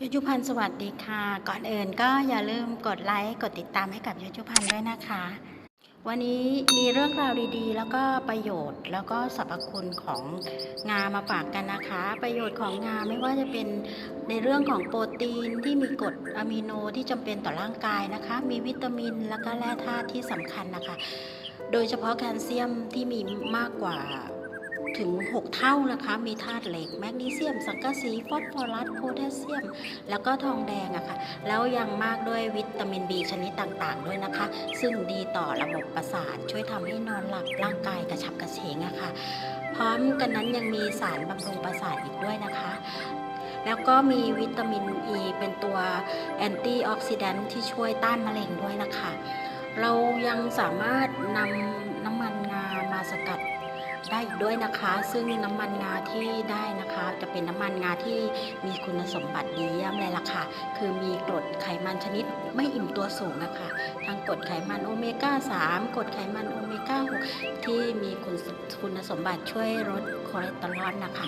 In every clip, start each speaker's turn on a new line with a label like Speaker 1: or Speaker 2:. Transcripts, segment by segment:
Speaker 1: ยุจุพันธ์สวัสดีค่ะ ก่อนอื่นก็อย่าลืมกดไลค์กดติดตามให้กับยุจุพันธ์ด้วยนะคะ วันนี้มีเรื่องราวดีๆ แล้วก็ประโยชน์ แล้วก็สรรพคุณของงามาฝากกันนะคะ ประโยชน์ของงาไม่ว่าจะเป็นในเรื่องของโปรตีนที่มีกรดอะมิโนที่จำเป็นต่อร่างกายนะคะ มีวิตามินแล้วก็แร่ธาตุที่สำคัญนะคะ โดยเฉพาะแคลเซียมที่มีมากกว่า ถึง 6 เท่านะคะ มีธาตุเหล็ก แมกนีเซียม สังกะสี ฟอสฟอรัส โพแทสเซียม แล้วก็ทองแดงอะค่ะ แล้วยังมากด้วยวิตามิน B ชนิดต่างๆ ด้วยนะคะ ซึ่งดีต่อระบบประสาท ช่วยทำให้นอนหลับร่างกายกระฉับกระเฉงอะค่ะ พร้อมกันนั้นยังมีสารบำรุงประสาทอีกด้วยนะคะแล้วก็มีวิตามิน E เป็นตัวแอนตี้ออกซิแดนต์ที่ช่วยต้านมะเร็งด้วยนะคะ เรายังสามารถนำน้ำมันงามาสกัด ได้อีกด้วยนะคะ ซึ่งน้ำมันงาที่ได้นะคะ จะเป็นน้ำมันงาที่มีคุณสมบัติดีเยี่ยมเลยล่ะค่ะ คือมีกรดไขมันชนิดไม่อิ่มตัวสูงนะคะ ทั้งกรดไขมันโอเมก้า 3กรดไขมันโอเมก้า 6 ที่มีคุณคุณสมบัติช่วยลดคอเลสเตอรอลนะคะ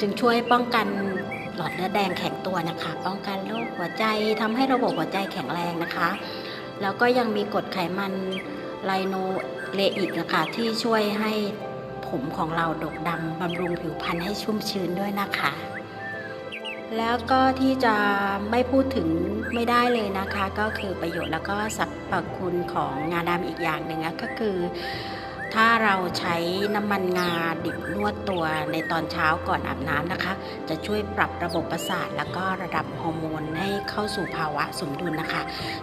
Speaker 1: จึงช่วยป้องกันหลอดเลือดแดงแข็งตัวนะคะ ป้องกันโรคหัวใจทำให้ระบบหัวใจแข็งแรงนะคะ แล้วก็ยังมีกรดไขมันไลโนเลอิกนะคะที่ช่วยให้ ผมของเราดกดำบำรุงผิวพรรณให้ชุ่มชื้นด้วยนะคะ แล้วก็ที่จะไม่พูดถึงไม่ได้เลยนะคะ ก็คือประโยชน์แล้วก็สรรพคุณของงาดำอีกอย่างหนึ่งก็คือ ถ้าเราใช้น้ำมันงาดิบนวดตัวในตอนเช้าก่อนอาบน้ำนะคะ จะช่วยปรับระบบประสาท แล้วก็ระดับฮอร์โมนให้เข้าสู่ภาวะสมดุลนะคะ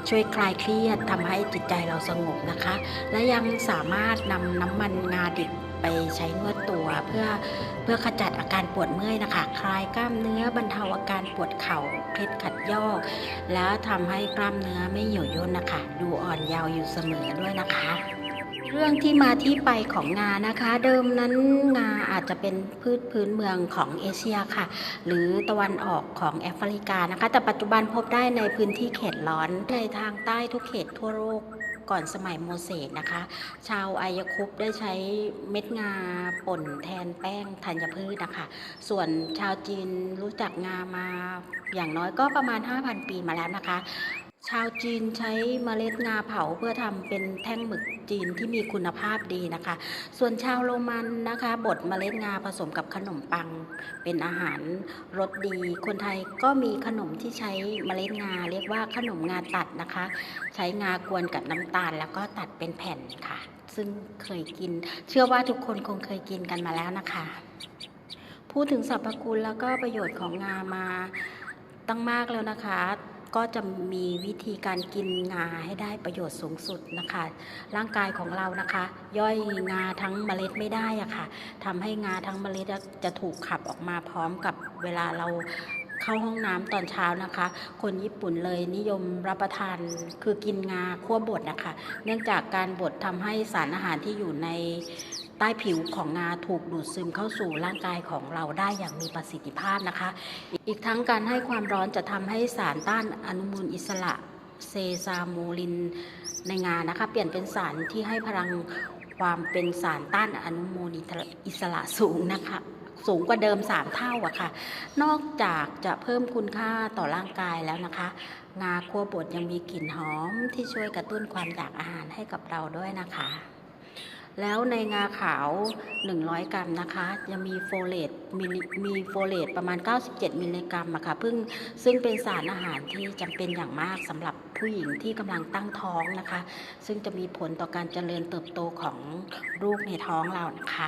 Speaker 1: ช่วยคลายเครียดทำให้จิตใจเราสงบนะคะ และยังสามารถนำน้ำมันงาดิบไปใช้นวดตัวเพื่อเพื่อขจัดอาการปวดเมื่อยนะคะ คลายกล้ามเนื้อบรรเทาอาการปวดเข่าเคล็ดขัดยอก แล้วทำให้กล้ามเนื้อไม่เหี่ยวย่นนะคะ ดูอ่อนเยาว์อยู่เสมอด้วยนะคะ เรื่องที่มาที่ไปของงานะคะ เดิมนั้นงาอาจจะเป็นพืชพื้นเมืองของเอเชียค่ะ หรือตะวันออกของแอฟริกานะคะ แต่ปัจจุบันพบได้ในพื้นที่เขตร้อนในทางใต้ทุกเขตทั่วโลกก่อนสมัยโมเสสนะคะ ชาวอายคุปได้ใช้เม็ดงาป่นแทนแป้งธัญพืชนะคะ ส่วนชาวจีนรู้จักงามาอย่างน้อยก็ประมาณ 5,000 ปีมาแล้วนะคะ ชาวจีนใช้เมล็ดงาเผาเพื่อทำเป็นแท่งหมึกจีนที่มีคุณภาพดีนะคะ ส่วนชาวโรมันนะคะบดเมล็ดงาผสมกับขนมปัง เป็นอาหารรสดี คนไทยก็มีขนมที่ใช้เมล็ดงา เรียกว่าขนมงาตัดนะคะ ใช้งากวนกับน้ำตาล แล้วก็ตัดเป็นแผ่นค่ะ ซึ่งเคยกิน เชื่อว่าทุกคนคงเคยกินกันมาแล้วนะคะ พูดถึงสรรพคุณแล้วก็ประโยชน์ของงามาตั้งมากแล้วนะคะ ก็จะมีวิธีการกินงาให้ได้ประโยชน์สูงสุดนะคะ ร่างกายของเรานะคะ ย่อยงาทั้งเมล็ดไม่ได้อะค่ะทำให้งาทั้งเมล็ดจะถูกขับออกมาพร้อมกับเวลาเราเข้าห้องน้ำตอนเช้านะคะ คนญี่ปุ่นเลยนิยมรับประทานคือกินงาคั่วบดนะคะ เนื่องจากการบดทำให้สารอาหารที่อยู่ใน ใต้ผิวของงาถูกดูดซึมเข้าสู่ร่างกายของเราได้อย่างมีประสิทธิภาพนะคะ อีกทั้งการให้ความร้อนจะทำให้สารต้านอนุมูลอิสระเซซาโมลินในงานะคะ เปลี่ยนเป็นสารที่ให้พลังความเป็นสารต้านอนุมูลอิสระสูงนะคะ สูงกว่าเดิม 3 เท่าอะค่ะ นอกจากจะเพิ่มคุณค่าต่อร่างกายแล้วนะคะ งาคั่วบดยังมีกลิ่นหอมที่ช่วยกระตุ้นความอยากอาหารให้กับเราด้วยนะคะ แล้วในงาขาว 100 กรัมนะคะยังมีโฟเลตมีมีโฟเลตประมาณ 97 มิลลิกรัมอะค่ะพึ่งซึ่งเป็นสารอาหารที่จำเป็นอย่างมากสำหรับผู้หญิงที่กำลังตั้งท้องนะคะ ซึ่งจะมีผลต่อการเจริญเติบโตของลูกในท้องเรานะคะ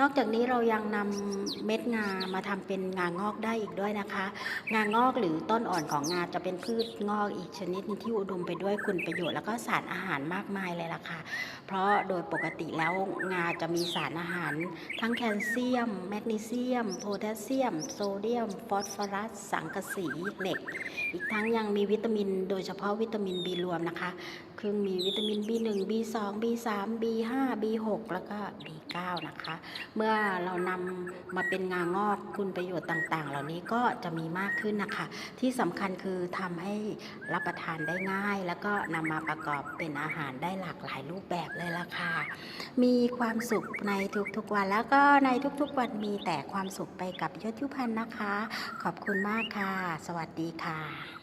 Speaker 1: นอกจากนี้เรายังนำเม็ดงามาทำเป็นงางอกได้อีกด้วยนะคะ งางอกหรือต้นอ่อนของงาจะเป็นพืชงอกอีกชนิดนึงที่อุดมไปด้วยคุณประโยชน์แล้วก็สารอาหารมากมายเลยล่ะค่ะ เพราะโดยปกติแล้วงาจะมีสารอาหาร ทั้งแคลเซียม แมกนีเซียม โพแทสเซียม โซเดียม ฟอสฟอรัส สังกะสี เหล็ก อีกทั้งยังมีวิตามิน โดยเฉพาะวิตามินบีรวมนะคะ ครึ่งมีวิตามิน B1 B2 B3 B5 B6 แล้วก็ B9 นะคะ เมื่อเรานำมาเป็นงางอกคุณประโยชน์ต่าง ๆ เหล่านี้ก็จะมีมากขึ้นนะคะ ที่สำคัญคือทำให้รับประทานได้ง่าย แล้วก็นำมาประกอบเป็นอาหารได้หลากหลายรูปแบบเลยล่ะค่ะ มีความสุขในทุกๆวันแล้วก็ในทุกๆวันมีแต่ความสุขไปกับยศยุพันธ์นะคะ ขอบคุณมากค่ะ สวัสดีค่ะ